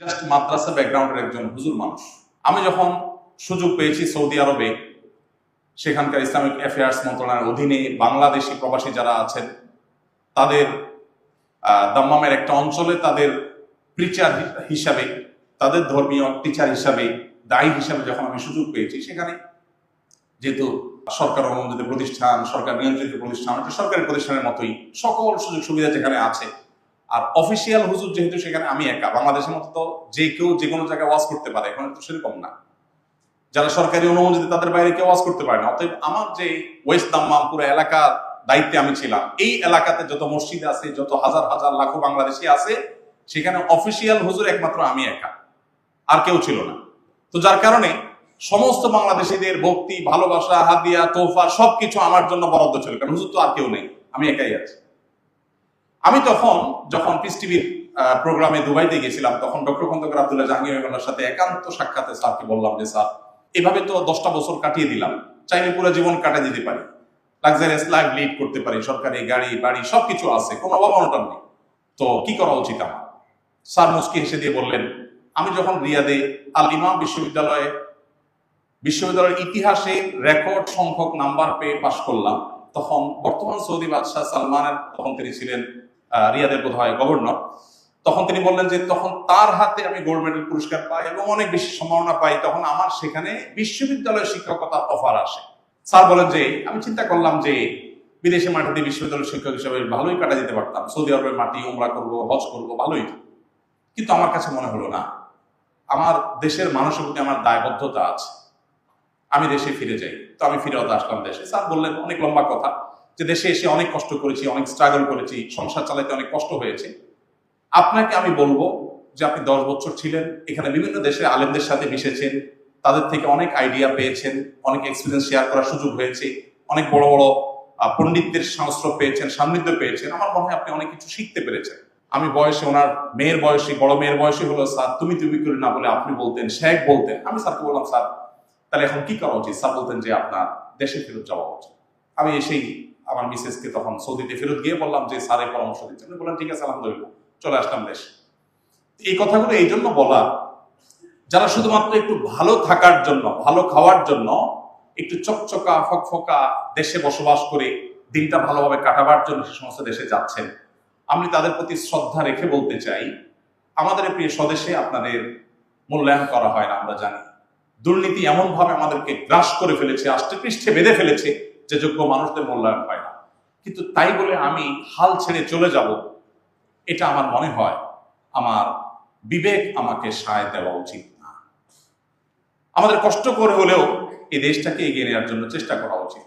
Just মাদ্রাসা ব্যাকগ্রাউন্ডের একজন হুজুর মানুষ। আমি যখন সুযোগ পেয়েছি সৌদি আরবে, সেখানকার ইসলামিক অ্যাফেয়ার্স মন্ত্রণালয়ের অধীনে বাংলাদেশি প্রবাসী যারা আছেন, তাদের দাম্মামের একটা অঞ্চলে তাদের প্রিচার হিসাবে, তাদের ধর্মীয় টিচার হিসাবে, দায়ী হিসাবে যখন আমি সুযোগ পেয়েছি, সেখানে যেহেতু সরকার অনুমোদিত প্রতিষ্ঠান, সরকার নিয়ন্ত্রিত প্রতিষ্ঠান সরকারি প্রতিষ্ঠানের মতোই সকল সুযোগ সুবিধা যেখানে আছে আর অফিসিয়াল হুজুর যেহেতু সেখানে আমি একা, বাংলাদেশের মতো তো যে কেউ যে কোনো জায়গায় ওয়াজ করতে পারে, এখানে তো সেরকম না। যারা সরকারি অনুমোদিত, তাদের বাইরে কেউ ওয়াজ করতে পারে না। অতএব আমার যে ওয়েস্ট দাম্মাম পুরো এলাকার দায়িত্বে আমি ছিলাম, এই এলাকাতে যত মসজিদ আছে, যত হাজার হাজার লাখো বাংলাদেশি আছে, সেখানে অফিসিয়াল হুজুর একমাত্র আমি একা, আর কেউ ছিল না। তো যার কারণে সমস্ত বাংলাদেশিদের ভক্তি, ভালোবাসা, হাদিয়া তোফা সবকিছু আমার জন্য বরাদ্দ ছিল, কারণ হুজুর তো আর কেউ নেই, আমি একাই আছি। আমি তখন যখন পিস টিভির প্রোগ্রামে দুবাইতে গেছিলাম, তখন ডক্টর খন্দকার আব্দুল্লাহ জাহাঙ্গীর সাথে একান্ত সাক্ষাতে স্যারকে বললাম যে, স্যার, এভাবে তো দশটা বছর কাটিয়ে দিলাম। চাইলে পুরো জীবন কাটিয়ে দিতে পারি। লাক্সারিয়াস লাইফ লিড করতে পারি, সরকারি গাড়ি, বাড়ি, সবকিছু আছে, কোনো অভাব অনটন নেই। তো কি করা উচিত আমার? স্যার মুস্কি হেসে দিয়ে বললেন, আমি যখন রিয়াদে আল ইমাম বিশ্ববিদ্যালয়ে, বিশ্ববিদ্যালয়ের ইতিহাসে রেকর্ড সংখ্যক নাম্বার পেয়ে পাশ করলাম, তখন বর্তমান সৌদি বাদশাহ সালমানের তখন তিনি ছিলেন রিয়াদের বোধ হয় গভর্নর, তখন তিনি বললেন যে তখন তার হাতে আমি গোল্ড মেডেল পুরস্কার পাই এবং অনেক বেশি সম্ভাবনা পাই, তখন আমার সেখানে বিশ্ববিদ্যালয়ের শিক্ষকতার অফার আসে। স্যার বলেন যে, আমি চিন্তা করলাম যে বিদেশে মাটিতে বিশ্ববিদ্যালয়ের শিক্ষক হিসেবে ভালোই কাটা দিতে পারতাম, সৌদি আরবের মাটি, উমরা করব, হজ করব, ভালোই। কিন্তু আমার কাছে মনে হলো না। আমার দেশের মানুষের প্রতি আমার দায়বদ্ধতা আছে। আমি দেশে ফিরে যাই। তো আমি ফিরে আসলাম দেশে। স্যার বললেন, অনেক লম্বা কথা। যে দেশে এসে অনেক কষ্ট করেছি, অনেক স্ট্রাগল করেছি, সংসার চালাতে অনেক কষ্ট হয়েছে। আপনাকে আমি বলব যে আপনি দশ বছর ছিলেন, এখানে বিভিন্ন দেশের আলেমদের সাথে মিশেছেন, তাদের থেকে অনেক আইডিয়া পেয়েছেন, অনেক এক্সপিরিয়েন্স শেয়ার করার সুযোগ হয়েছে, অনেক বড় বড় পণ্ডিতদের সংস্রব পেয়েছেন, সান্নিধ্য পেয়েছেন। আমার মনে হয় আপনি অনেক কিছু শিখতে পেরেছেন। আমি বয়সে ওনার মেয়ের বয়সী, বড় মেয়ের বয়সী হলো, স্যার, তুমি তুমি করে না বলে আপনি বলতেন, শেখ বলতেন। আমি স্যারকে বললাম, স্যার, তাহলে এখন কি করা উচিত? স্যার বলতেন যে, আপনার দেশে ফেরত যাওয়া উচিত। আমি এসেই আমার মিসেসকে তখন সৌদিতে ফেরত গিয়ে বললাম যে স্যারের পরামর্শ দিচ্ছেন। উনি বললেন ঠিক আছে, আলহামদুলিল্লাহ। চলে আসলাম দেশে। এই কথাগুলো এই জন্য বলা, যারা শুধুমাত্র একটু ভালো থাকার জন্য, ভালো খাওয়ার জন্য একটু চকচকা, ফকফকা দেশে বসবাস করে দিনটা ভালোভাবে কাটাবার জন্য সে সমস্ত দেশে যাচ্ছেন, আমি তাদের প্রতি শ্রদ্ধা রেখে বলতে চাই, আমাদের প্রিয় স্বদেশে আপনাদের মূল্যায়ন করা হয় না, আমরা জানি। দুর্নীতি এমনভাবে আমাদেরকে গ্রাস করে ফেলেছে আষ্টে পৃষ্ঠে বেঁধে ফেলেছে যে যোগ্য মানুষদের মূল্যায়ন হয় না। কিন্তু তাই বলে আমি হাল ছেড়ে চলে যাব, এটা আমার মনে হয় আমার বিবেক আমাকে সায় দেওয়া উচিত না। আমাদের কষ্ট করে হলেও এই দেশটাকে এগিয়ে নেওয়ার জন্য চেষ্টা করা উচিত।